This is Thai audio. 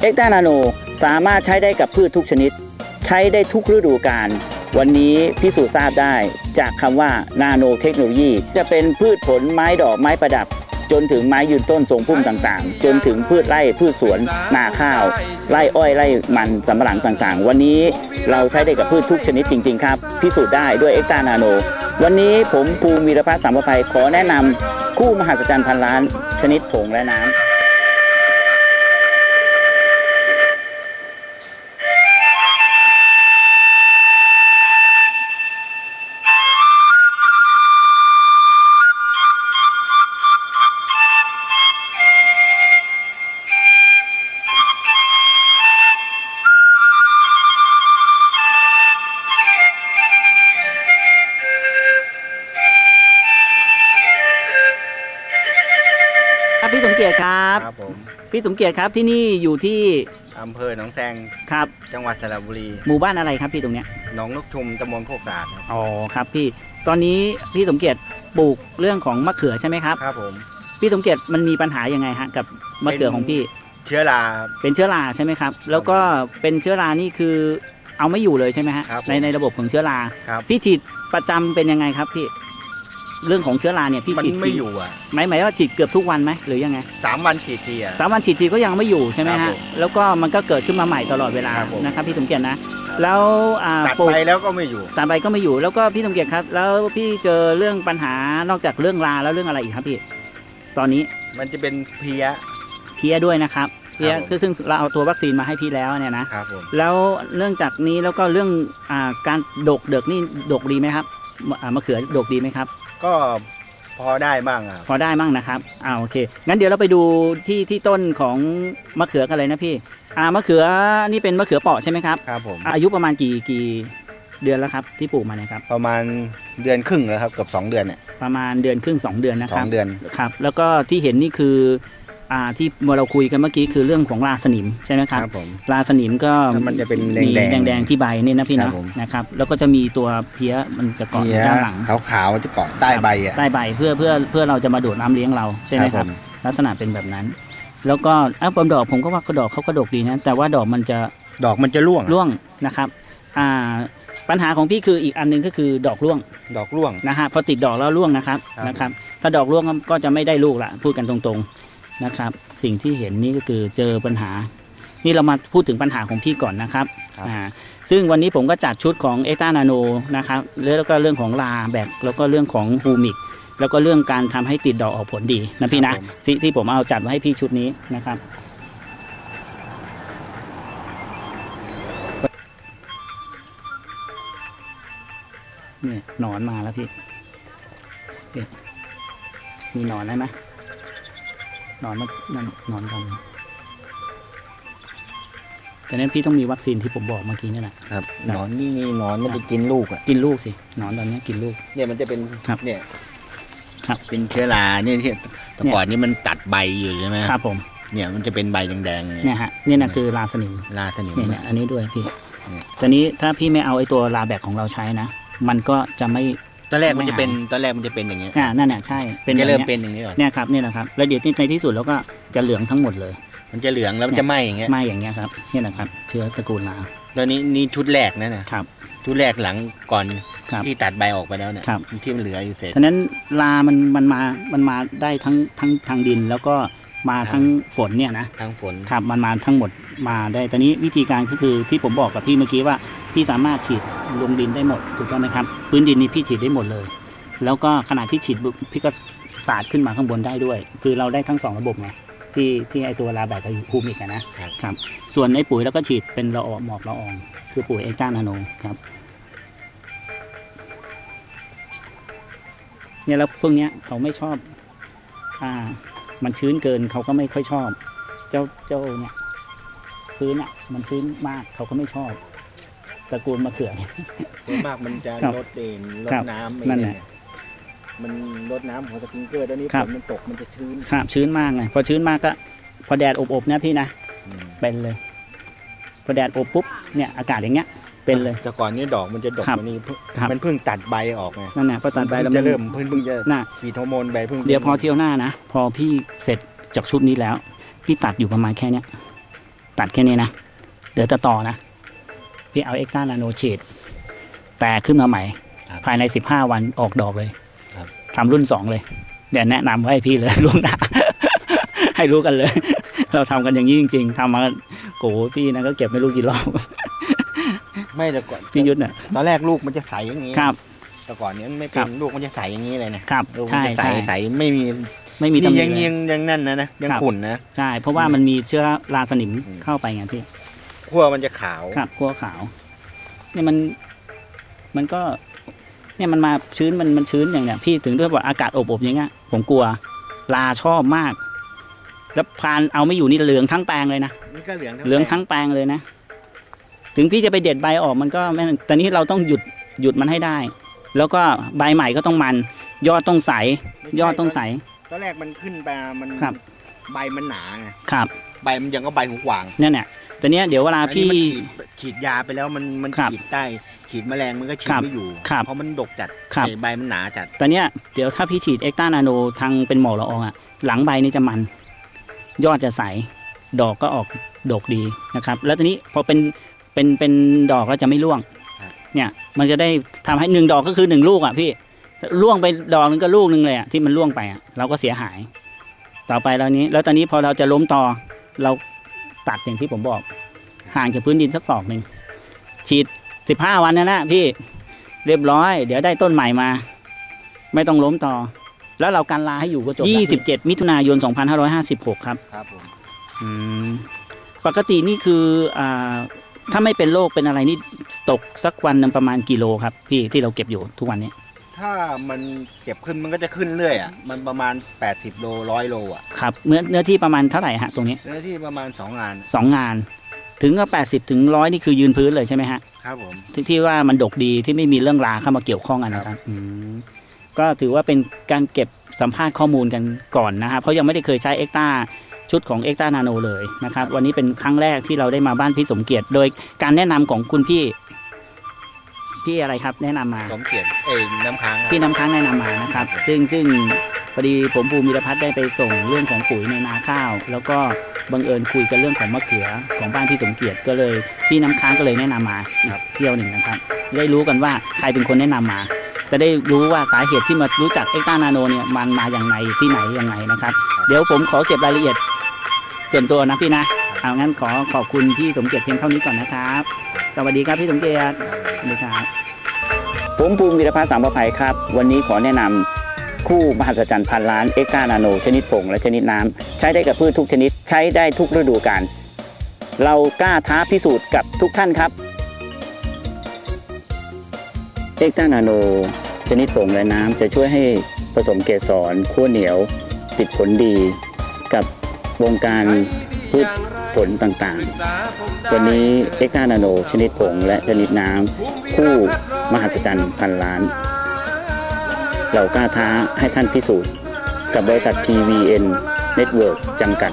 เอ็กตานาโนสามารถใช้ได้กับพืชทุกชนิด ใช้ได้ทุกฤดูกาลวันนี้พิสูจน์ทราบได้จากคำว่านาโนเทคโนโลยี จะเป็นพืชผลไม้ดอกไม้ประดับ จนถึงไม้ยืนต้นทรงพุ่มต่างๆ จนถึงพืชไร่พืชสวนนาข้าว ไร่อ้อยไร่มันสำปะหลังต่างๆ วันนี้เราใช้ได้กับพืชทุกชนิดจริง ๆ ครับ พิสูจน์ได้ด้วยเอ็กตานาโน วันนี้ผมภูมิวีรพัฒน์สัมภภัยขอแนะนำคู่มหัศจรรย์พันล้าน ชนิดผงและน้ำ ครับพี่สมเกียรติครับ ครับผมพี่สมเกียรติครับที่นี่อยู่ที่อำเภอหนองแซงครับ จังหวัดสระบุรีหมู่บ้านอะไรครับพี่ตรงเนี้ยหนองนกชุมตำบลโคกสะอาดครับอ๋อครับพี่ตอนนี้พี่สมเกียรติปลูกเรื่องของมะเขือใช่ไหมครับ ครับผมพี่สมเกียรติมันมีปัญหายังไงฮะกับมะเขือของพี่ เชื้อราครับ เป็นเชื้อราใช่ไหมครับ แล้วก็เป็นเชื้อรานี่คือเอาไม่อยู่เลยใช่ไหมฮะครับผมในในระบบของเชื้อรา ครับ พี่ฉีดประจำเป็นยังไงครับพี่ เรื่องของเชื้อราเนี่ยพี่มันฉีดไม่อยู่อะหมายหมายว่าฉีดเกือบทุกวันไหมหรือยังไงสามวันขีดทีอะ สามวันฉีดทีก็ยังไม่อยู่ใช่ไหมครัฮะบผมแล้วก็มันก็เกิดขึ้นมาใหม่ตลอดเวลาครับผม นะครับพี่สมเกียรตินะ แล้วอ่าตัดปลูก ไปแล้วก็ไม่อยู่ ตามไปก็ไม่อยู่แล้วก็พี่สมเกียรติครับ แล้วพี่เจอเรื่องปัญหานอกจากเรื่องราแล้วเรื่องอะไรอีกครับพี่ ตอนนี้มันจะเป็นเพลี้ย เพี้ยด้วยนะครับเพี้ยครับผม ซึ่งซึ่งเราเอาตัววัคซีนมาให้พี่แล้วเนี่ยนะครับผมแล้วเรื่องจากนี้แล้วก็เรื่องอ่าการดกเดือกนี่ดกดีไหมครับมะอ่ามะเขือดกดีไหมครับ ก็พอได้บ้างอะพอได้มั่งนะครับอ่าโอเค งั้นเดี๋ยวเราไปดูที่ที่ต้นของมะเขือกันเลยนะพี่อ่ามะเขือนี่เป็นมะเขือเปราะใช่ไหมครับครับผม อายุประมาณกี่กี่เดือนแล้วครับที่ปลูกมาเนี่ยครับ ประมาณเดือนครึ่งแล้วครับเกือบสองเดือนเนี่ยประมาณเดือนครึ่งสองเดือนนะสคอรับงเดือน ครับ แล้วก็ที่เห็นนี่คืออ่า ที่เราคุยกันเมื่อกี้คือเรื่องของราสนิมใช่ไหมครับครับผมราสนิมก็มันจะเป็นมีแดงๆแดงๆที่ใบนี่นะพี่ครันะบผมนะครับ แล้วก็จะมีตัวเพี้ยมันจะเกาะเพอลี้ยู่ยด้านหลังขาวๆจะเกาะใต้ใบอะใต้ใบเพื่อเพื่อเพื่อเราจะมาดูดน้ำเลี้ยงเราใช่ไหมครับผมลักษณะเป็นแบบนั้น แล้วก็อ้าวปมดอกผมก็ว่าก็ดอกเขาก็ดกดีนะแต่ว่าดอกมันจะดอกมันจะร่วงร่วงนะครับอ่าปัญหาของพี่คืออีกอันหนึงก็คือดอกร่วง ดอกร่วงนะฮะพอติดดอกแล้วร่วงนะครับครับนะครับ ถ้าดอกร่วงก็จะไม่ได้ลูกละพูดกันตรงๆ นะครับ สิ่งที่เห็นนี่ก็คือเจอปัญหา นี่เรามาพูดถึงปัญหาของพี่ก่อนนะครับอ่าซึ่งวันนี้ผมก็จัดชุดของเอตานาโนนะครับแล้วก็เรื่องของลาแบกแล้วก็เรื่องของฮูมิกแล้วก็เรื่องการทำให้ติดดอกออกผลดีนะพี่นะที่ที่ผมเอาจัดมาให้พี่ชุดนี้นะครับเนี่ยหนอนมาแล้วพี่พี่มีหนอนได้ไหมห นอนมันนั่นหนอนกันแต่นั้นพี่ต้องมีวัคซีนที่ผมบอกเมื่อกี้นี่แหละครับคหรับนอนนี่นี่หนอนมันจะกินลูกอะกินลูกสิหนอนตอนนี้กินลูก เนี่ยมันจะเป็นครับเนี่ยครับเป็นเชื้อราเนี่ยที่แต่เนี่ยก่อนนี่มันตัดใบอยู่ใช่ไหมครับผมเนี่ยมันจะเป็นใบแดงๆเนี่ยเนี่ยฮะเนี่ยนะคือราสนิมราสนิมเนี่ยเนี่ยอันนี้ด้วยพี่เนี่ยตอนนี้ถ้าพี่ไม่เอาไอ้ตัวลาแบกของเราใช้นะ มันก็จะไม่ ตอนแรกมันไม่จะเป็นหายตอนแรกมันจะเป็นอย่างเงี้ยอ่านั่นน่ะใช่เป็นจะแบบเริ่มเนี้ยเป็นอย่างนี้ก่อนเนี่ยครับเนี่ยนะครับแล้วเดี๋ยวในที่สุดแล้วก็จะเหลืองทั้งหมดเลย มันจะเหลืองแล้วมันจะไหม้อย่างเงี้ยไหม่อย่างเงี้ยครับเนี่ยนะครับ เชื้อตระกูลลาตอนนี้นี่ชุดแรกนะเนี่ยครับชุดแรกหลังก่อนครับที่ตัดใบออกไปแล้วเนี่ยครับที่มันเหลืออยู่เสร็จฉะนั้นลามันมันมามันมาได้ทั้งทั้งทางดินแล้วก็ มาครับทั้งฝนเนี่ยนะทางฝนครับมันมาทั้งหมดมาได้ตอนนี้วิธีการก็คือที่ผมบอกกับพี่เมื่อกี้ว่า พี่สามารถฉีดลงดินได้หมดถูกต้องไหมครับ พื้นดินนี้พี่ฉีดได้หมดเลย แล้วก็ขณะที่ฉีดปุ๊บพี่ก็สาดขึ้นมาข้างบนได้ด้วย คือเราได้ทั้งสองระบบไงที่ที่ไอตัวลาแบกกับฮูมิกอะนะครับครับ ส่วนไอปุ๋ยแล้วก็ฉีดเป็นละอองหมอกละออง คือปุ๋ยเอ็กซ์ต้านาโนครับเนี่ยแล้วพวกเนี้ยเขาไม่ชอบอ่า มันชื้นเกินเขาก็ไม่ค่อยชอบ เจ้าเจ้าเนี่ยพื้นอะมันชื้นมากเขาก็ไม่ชอบตระกูลมะเขือเนี่ยส่วนมากมันจะครับลดเองลครัดบน้ำนั่นเอแหงละเนี่ยมันลดน้ำของสปริงเกอร์ตอนนี้ครัฝบนมันตกมันจะชื้นครับชื้นมากไงพอชื้นมากก็พอแดดอบๆนะพี่นะอืมเป็นเลย พอแดดอบปุ๊บเนี่ยอากาศอย่างเงี้ย เป็นเลย แต่ก่อนนี่ดอกมันจะดกครับกว่านี้เพิ่งครับ มันเพิ่งตัดใบออกไงนั่นแหละพอตัดไปแล้วเพิ่งมัจะนเริ่มเพิ่งเพิ่งจะน่ะ ขีดฮอร์โมนใบเพิ่งเดี๋ยวพอเที่ยวหน้านะ พอพี่เสร็จจากชุดนี้แล้ว พี่ตัดอยู่ประมาณแค่เนี้ย ตัดแค่นี้นะ เดี๋ยวจะต่อนะ พี่เอาเอ็กซ์ต้านาโนฉีดแต่ขึ้นมาใหม่ ครับ ภายใน 15 วันออกดอกเลยครับ ทำรุ่น 2 เลย เดี๋ยวแนะนำไว้ให้พี่เลย ล่วงหน้า ให้รู้กันเลย เราทำกันอย่างนี้จริง ๆทำมาโอ้โหพี่นะก็เก็บไม่รู้กี่รอบ ไม่แต่ก่อนพี่ยุทธน่ะตอนแรกลูกมันจะใสอย่างนี้ครับ แต่ก่อนเนี้ยไม่คเป็รันบลูกมันจะใสอย่างนี้เลยนะครับลูกมันใช่จะใสใช่ใสไม่มีไม่มีตำหนี่นิยังเลยยังยังนั่นนะนะยังครับขุ่นนะใช่เพราะว่ามันมีเชื้อราสนิมอืมเข้าไปไงพี่ขั้วมันจะขาวครับขั้วขาว เนี่ยมันมันก็ เนี่ยมันมาชื้นมันมันชื้นอย่างเนี้ยพี่ถึงด้วยว่าอากาศอบอบๆอย่างเงี้ยผมกลัวลาชอบมาก แล้วพานเอาไม่อยู่นี่เหลืองทั้งแปลงเลยนะมันก็เหลืองเหลืองทั้งแปลงเลยนะ ถึงพี่จะไปเด็ดใบออกมันก็ไม่แต่นี้เราต้องหยุดหยุดมันให้ได้ แล้วก็ใบใหม่ก็ต้องมัน ยอดต้องใสไม่ใช่ยอดต้องใสตอนแรกมันขึ้นไปมันครับ ใบมันหนาไงครับ ใบมันยังก็ใบหูกวางเนี่ยเนี่ยแต่เนี้ยเดี๋ยวเวลาอันนี้พี่มันฉีดฉีดยาไปแล้วมันมันครับฉีดได้ฉีดแมลงมันก็ฉีคดรับไม่อยู่ ครับเพราะมันดกจัดครับ ไอ้ใบมันหนาจัด แต่เนี้ยเดี๋ยวถ้าพี่ฉีดเอ็กตานาโนทางเป็นหมอกละอองอะหลังใบนี่จะมัน ยอดจะใส ดอกก็ออกดกดีนะครับ แล้วทีนี้พอเป็น เป็นเป็นดอกแล้วจะไม่ร่วง เนี่ย มันจะได้ทำให้หนึ่งดอกก็คือหนึ่งลูกอะพี่ร่วงไปดอกหนึงก็ลูกหนึงเลยอะที่มันร่วงไปอะเราก็เสียหาย ต่อไปแล้วนี้ แล้วตอนนี้พอเราจะล้มต่อเราตัดอย่างที่ผมบอก ห่างจากพื้นดินสักศอกหนึ่งฉีดสิบห้าวันนั่นแหละพี่เรียบร้อย เดี๋ยวได้ต้นใหม่มา ไม่ต้องล้มต่อ แล้วเราการลาให้อยู่ก็จบ27มิถุนายน2556ครับครับผมอืมปกตินี่คืออ่า ถ้าไม่เป็นโรคเป็นอะไรนี่ตกสักวันหนึงประมาณกิโลครับพี่ที่เราเก็บอยู่ทุกวันนี้ถ้ามันเก็บขึ้นมันก็จะขึ้นเรื่อยอะมันประมาณ 80 โลร้อยโลอะครับเนื้อเนื้อที่ประมาณเท่าไหร่ฮะตรงนี้เนื้อที่ประมาณ2งานสองงาน ถึงก็80ถึงร้อยนี่คือยืนพื้นเลยใช่ไหมฮะครับผม ที่ที่ว่ามันดกดีที่ไม่มีเรื่องราเข้ามาเกี่ยวข้องกันนะครับอืมก็ถือว่าเป็นการเก็บสัมภาษณ์ข้อมูลกันก่อนนะครับเพราะยังไม่ได้เคยใช้เอ็กตา ชุดของเอ็กตานาโนเลยนะครับ วันนี้เป็นครั้งแรกที่เราได้มาบ้านพี่สมเกียรติ โดยการแนะนำของคุณพี่ พี่อะไรครับ แนะนำมาสมเกียรติเอ้ยน้ำค้างครับพี่น้ำค้างแนะนำมานะครับ ซึ่งซึ่งพอดีผมภูมิรพัฒน์ได้ไปส่งเรื่องของปุ๋ยในนาข้าว แล้วก็บังเอิญคุยกันเรื่องของมะเขือของบ้านพี่สมเกียรติก็เลยพี่น้ำค้างก็เลยแนะนำมาอีกเที่ยวหนึ่งนะครับ ได้รู้กันว่าใครเป็นคนแนะนำมาจะได้รู้ว่าสาเหตุที่มารู้จักเอ็กตานาโนเนี่ยมันมาอย่างไรที่ไหนยังไงนะครับ เดี๋ยวผมขอเก็บรายละเอียด ส่วนตัวนะพี่นะเอางั้นขอขอบคุณพี่สมเกียรติเพียงเท่านี้ก่อนนะครับ สวัสดีครับพี่สมเกียรติสวัสดีครับผมภูมิวีรพัฒน์สามประภัยครับ วันนี้ขอแนะนำคู่มหัศจรรย์พันล้านเอ็กตานาโน ชนิดผงและชนิดน้ำใช้ได้กับพืชทุกชนิด ใช้ได้ทุกฤดูกาลเรากล้าท้าพิสูจน์กับทุกท่านครับเอ็กตานาโน ชนิดผงและน้ำจะช่วยให้ผสมเกสรขั้วเหนียว ติดผลดีกับ วงการพืชผลต่างๆ วันนี้เอ็กตานาโนชนิดผงและชนิดน้ำคู่มหัศจรรย์พันล้าน เรากล้าท้าให้ท่านพิสูจน์ กับบริษัท PVN Network จำกัด